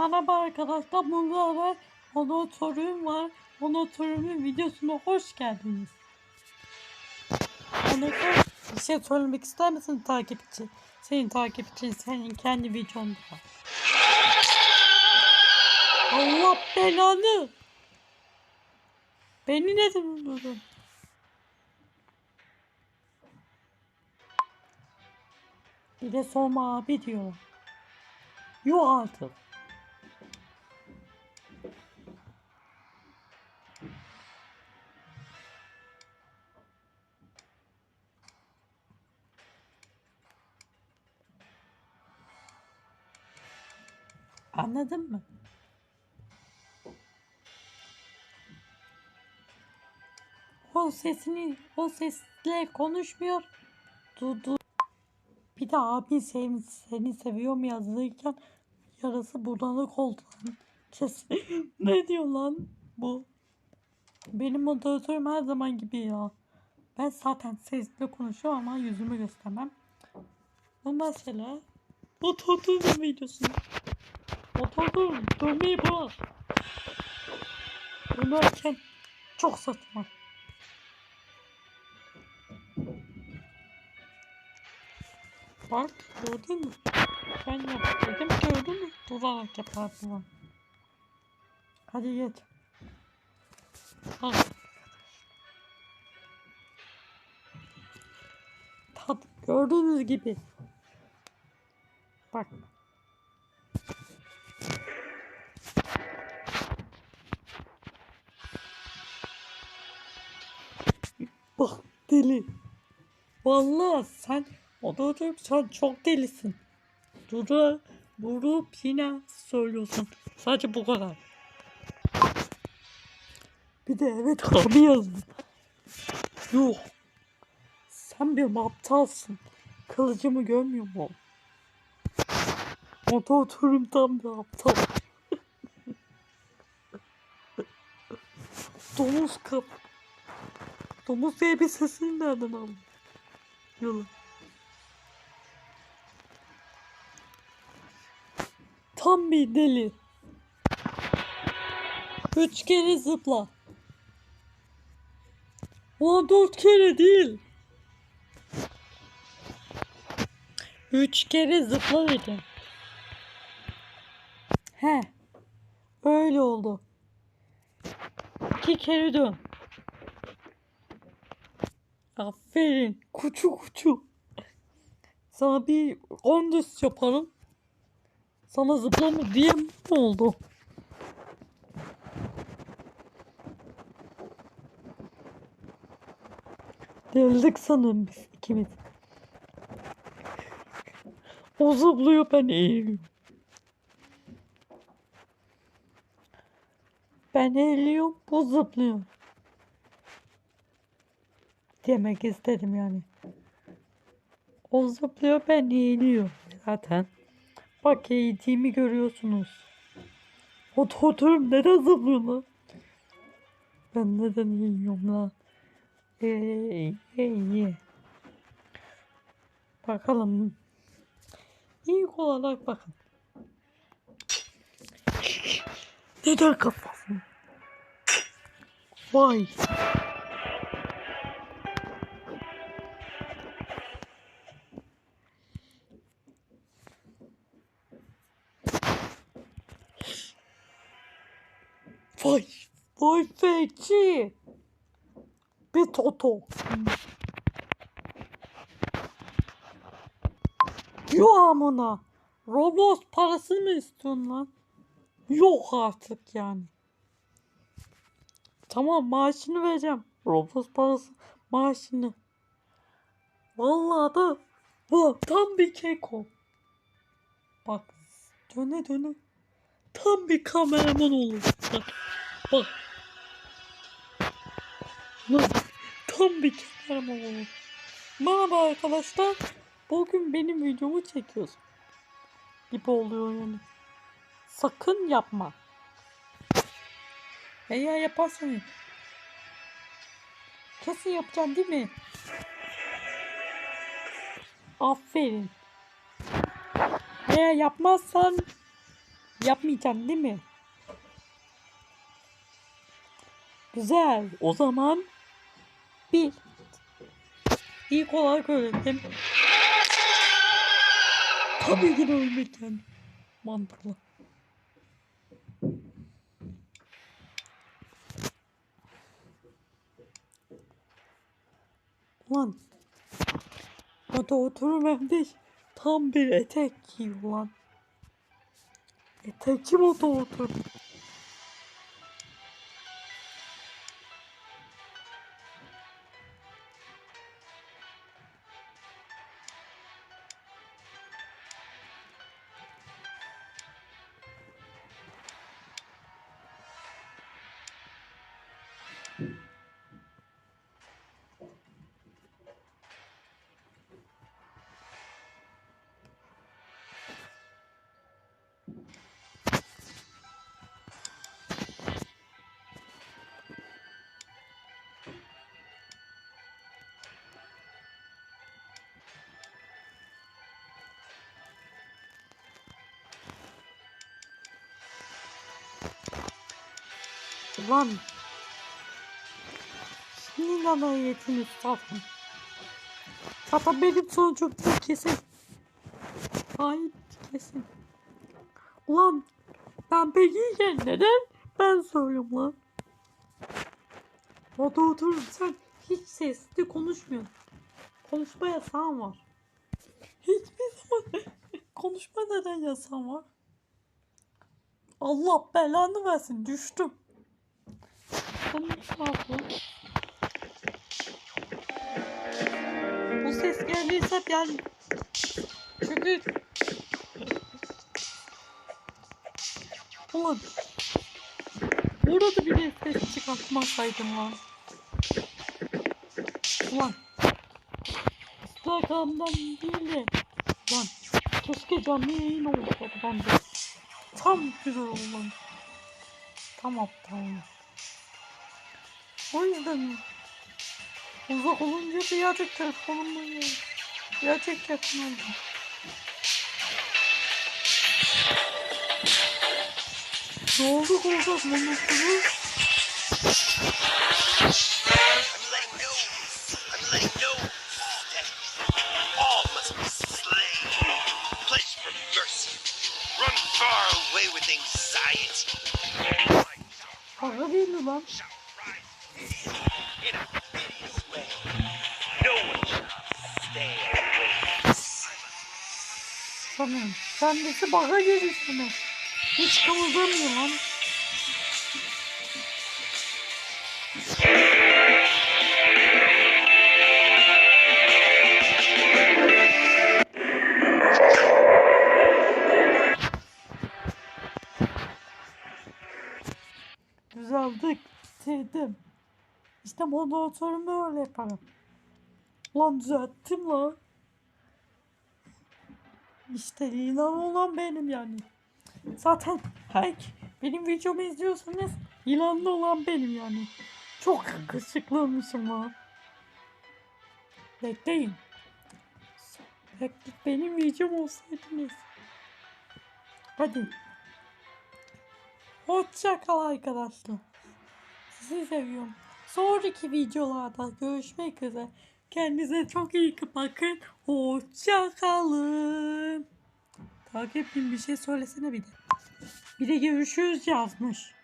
Merhaba arkadaşlar, bunlara monitörüm var. Monitörümün videosuna hoş geldiniz. Monitör, bir şey söylemek ister misin takipçi? Senin takipçin senin kendi videonda. Allah belanı! Beni neden öldürdün? Bir de sorma abi diyor. Yok artık. Anladın mı? O sesini, o sesle konuşmuyor. Dudu. Bir de abin seni, seni seviyor mu yazılırken yarası bulanık oldu lan. Ne diyor lan bu? Benim moderatörüm her zaman gibi ya. Ben zaten sesle konuşuyorum ama yüzümü göstermem. Bu mesela Motorun videosu. Motorun dönmeyi bırak. Dönerken çok saçma. Bak gördün mü? Ben yap dedim gördün mü? Durarak yapardım ben. Hadi geç. Hadi. Tat gördüğünüz gibi. Bak. Deli. Vallahi sen Odacığım sen çok delisin. Duru, Duru Pina söylüyorsun. Sadece bu kadar. Bir de evet abi yazdın. Yok. Sen bir aptalsın. Kılıcımı görmüyor mu? Moderatörüm tam bir aptal. Domuz kap. Domuz diye bir sesini nereden aldın? Yola. Tam bir deli. Üç kere zıpla. Ulan dört kere değil. Üç kere zıpla dedim. He. Öyle oldu. İki kere dön. Aferin. Kuçu kuçu. Sana bir kondis yaparım. Sana zıplama diye mi oldu? Deldik sanırım biz ikimiz. O zıplıyor ben eğiliyorum. Ben eğiliyorum bu zıplıyor. Demek istedim yani. O zıplıyor ben eğiliyorum zaten. Bak eğitiğimi görüyorsunuz. Oturum neden zıplıyor lan? Ben neden yiyorum lan? Ey, ey, Bakalım. İlk olarak bakın. Neden kafasını? Vay. Vay. Vay feci. Bir toto. Yo amına. Roblox parası mı istiyorsun lan? Yok artık yani. Tamam maaşını vereceğim. Roblox parası maaşını. Vallahi da bu tam bir keko. Bak döne döne. Tam bir kameraman olur. Bak. Lan, tam bir kameraman olur. Merhaba arkadaşlar. Bugün benim videomu çekiyorsun. Gibi oluyor yani. Sakın yapma. Eğer yaparsan kesin yapacaksın değil mi? Aferin. Eğer yapmazsan Yapmayacaksın değil mi? Güzel. O zaman bir. İlk olarak öğrendim. Tabii ki de ölmek yani. Mantıklı. Ulan. O da oturum hem de tam bir etek giyiyor lan. Etek kim o da oturum? Lan. Şimdi nana yetiniz zaten. Benim sonucum kesin. Hayır kesin. Ulan ben pekiyken neden ben söylüyorum lan. Orada oturup sen hiç sesli konuşmuyorsun. Konuşma yasağın var. Hiçbir zaman konuşma neden yasağın var? Allah belanı versin düştüm. Bu ses geldiyse yani çünkü Ulan Burada bir ses çıkartmasaydım lan. Ulan Instagram'dan değil de Lan keşke canlı yayın olsa ben de Tam güzel olur lan. Tamam tamam. O yüzden uzak olunca birazcık telefonumdan ya. Birazcık yakın oldu. Ne oldu olacak mı Shall stand away. Sanırım. Kendisi baka gelişine. Hiç kımıldamıyor lan. Düzeldik. Sevdim. İşte moderatörümü öyle yaparım. Lan düzelttim lan. İşte ilan olan benim yani. Zaten her benim videomu izliyorsanız ilanlı olan benim yani. Çok yakışıklıymışım lan. Bekleyin. Bekle, benim videom olsaydınız. Hadi. Hoşça kal arkadaşlar. Sizi seviyorum. Sonraki videolarda görüşmek üzere. Kendinize çok iyi bakın. Hoşça kalın. Takipçim bir şey söylesene bir de. Bir de görüşürüz yazmış.